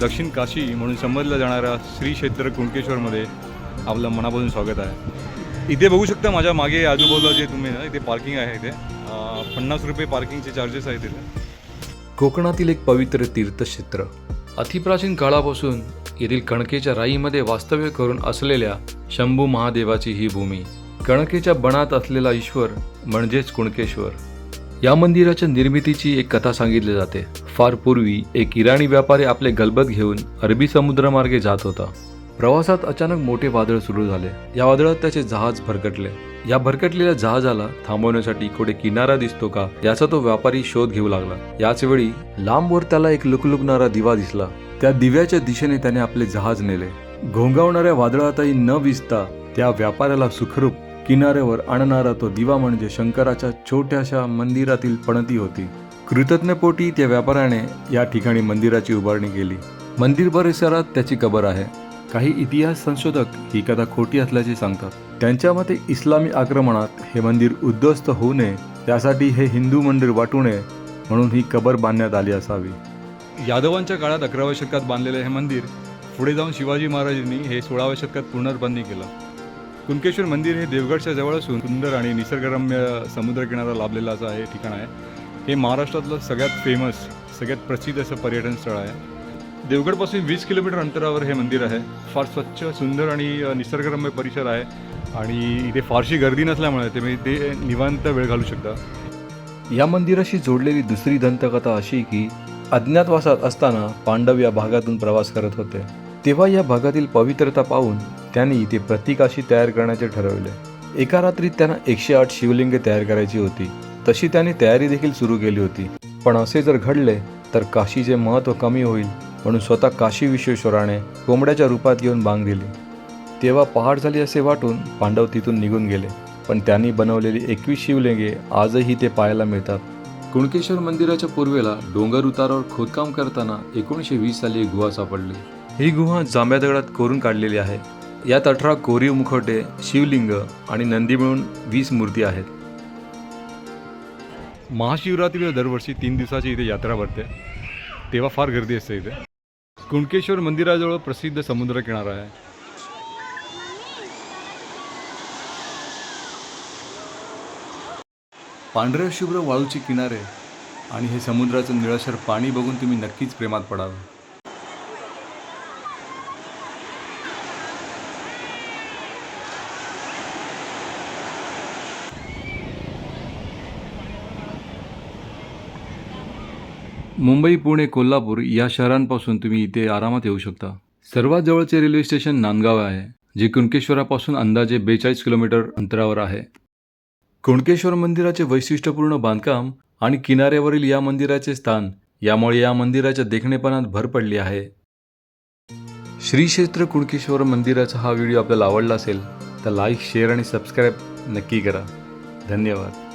दक्षिण काशी म्हणून संबोधलं जाणाऱ्या श्री क्षेत्र कुणकेश्वरमध्ये आपलं मनापासून स्वागत आहे. इथे बघू शकता माझ्या मागे आजूबाजूला जे तुम्ही ना इथे पार्किंग आहे इथे. पन्नास रुपये पार्किंगचे चार्जेस आहेत इथे. कोकणातील एक पवित्र तीर्थक्षेत्र. अतिप्राचीन काळापासून येथील कणकेच्या राईमध्ये वास्तव्य करून असलेल्या शंभू महादेवाची ही भूमी. कणकेच्या बनात असलेला ईश्वर म्हणजेच कुणकेश्वर. या मंदिराच्या निर्मितीची एक कथा सांगितली जाते. फार पूर्वी एक इराणी व्यापारी आपले गलबत घेऊन अरबी समुद्रमार्गे जात होता. प्रवासात अचानक मोठे वादळ सुरू झाले. या वादळात त्याचे जहाज भरकटले. या भरकटलेल्या जहाजाला थांबवण्यासाठी कुठे किनारा दिसतो का याचा तो व्यापारी शोध घेऊ लागला. याच वेळी लांबवर त्याला एक लुकलुकणारा दिवा दिसला. त्या दिव्याच्या दिशेने त्याने आपले जहाज नेले. घोंगावणाऱ्या वादळातही न विजता त्या व्यापाऱ्याला सुखरूप किनाऱ्यावर आणणारा तो दिवा म्हणजे शंकराच्या छोट्याशा मंदिरातील पणती होती. कृतज्ञपोटी त्या व्यापाऱ्याने या ठिकाणी मंदिराची उभारणी केली. मंदिर परिसरात त्याची कबर आहे. काही इतिहास संशोधक ही कथा खोटी असल्याचे सांगतात. त्यांच्या मते इस्लामी आक्रमणात हे मंदिर उद्ध्वस्त होऊ नये त्यासाठी हे हिंदू मंदिर वाटू नये म्हणून ही कबर बांधण्यात आली असावी. यादवांच्या काळात अकराव्या शतकात बांधलेलं हे मंदिर पुढे जाऊन शिवाजी महाराजांनी हे सोळाव्या शतकात पुनर्बांधणी केलं. कुणकेश्वर मंदिर हे देवगडच्या जवळ असून सुंदर आणि निसर्गरम्य समुद्रकिनारा लाभलेलं असं हे ठिकाण आहे. हे महाराष्ट्रातलं सगळ्यात फेमस सगळ्यात प्रसिद्ध असं पर्यटन स्थळ आहे. देवगडपासून वीस किलोमीटर अंतरावर हे मंदिर आहे. फार स्वच्छ सुंदर आणि निसर्गरम्य परिसर आहे. आणि इथे फारशी गर्दी नसल्यामुळे तुम्ही ते निवांत वेळ घालू शकता. या मंदिराशी जोडलेली दुसरी दंतकथा अशी की अज्ञातवासात असताना पांडव या भागातून प्रवास करत होते. तेव्हा या भागातील पवित्रता पाहून त्यांनी इथे प्रतिकाशी तयार करण्याचे ठरवले. एका रात्रीत त्यांना एकशे आठ शिवलिंगे तयार करायची होती. तशी त्यांनी तयारी देखील सुरू केली होती. पण असे जर घडले तर काशीचे महत्त्व कमी होईल म्हणून स्वतः काशी विश्वेश्वराने कोंबड्याच्या रूपात येऊन बांग दिली. तेव्हा पहाड झाली असे वाटून पांडव तिथून निघून गेले. पण त्यांनी बनवलेली एकवीस शिवलिंगे आजही ते पाहायला मिळतात. कुणकेश्वर मंदिराच्या पूर्वेला डोंगर उतारावर खोदकाम करताना एकोणीसशे वीस साली गुहा सापडली. ही गुहा जांभ्या दगडात कोरून काढलेली आहे. यात अठरा कोरीव मुखवटे शिवलिंग आणि नंदी मिळून वीस मूर्ती आहेत. महाशिवरात्रीला दरवर्षी तीन दिवसाची इथे यात्रा भरते. तेव्हा फार गर्दी असते इथे. कुणकेश्वर मंदिराजवळ प्रसिद्ध समुद्रकिनारा आहे. पांढऱ्या शुभ्र वाळूचे किनारे आणि हे समुद्राचं निळसर पाणी बघून तुम्ही नक्कीच प्रेमात पडाल मुंबई पुणे कोल्हापूर या शहरांपासून तुम्ही इथे आरामात येऊ शकता. सर्वात जवळचे रेल्वे स्टेशन नांदगाव आहे जे कुणकेश्वरापासून अंदाजे बेचाळीस किलोमीटर अंतरावर आहे. कुणकेश्वर मंदिराचे वैशिष्ट्यपूर्ण बांधकाम आणि किनाऱ्यावरील या मंदिराचे स्थान यामुळे या मंदिराच्या देखणेपणात भर पडली आहे. श्री क्षेत्र कुणकेश्वर मंदिराचा हा व्हिडिओ आपल्याला आवडला असेल तर लाईक शेअर आणि सबस्क्राईब नक्की करा. धन्यवाद.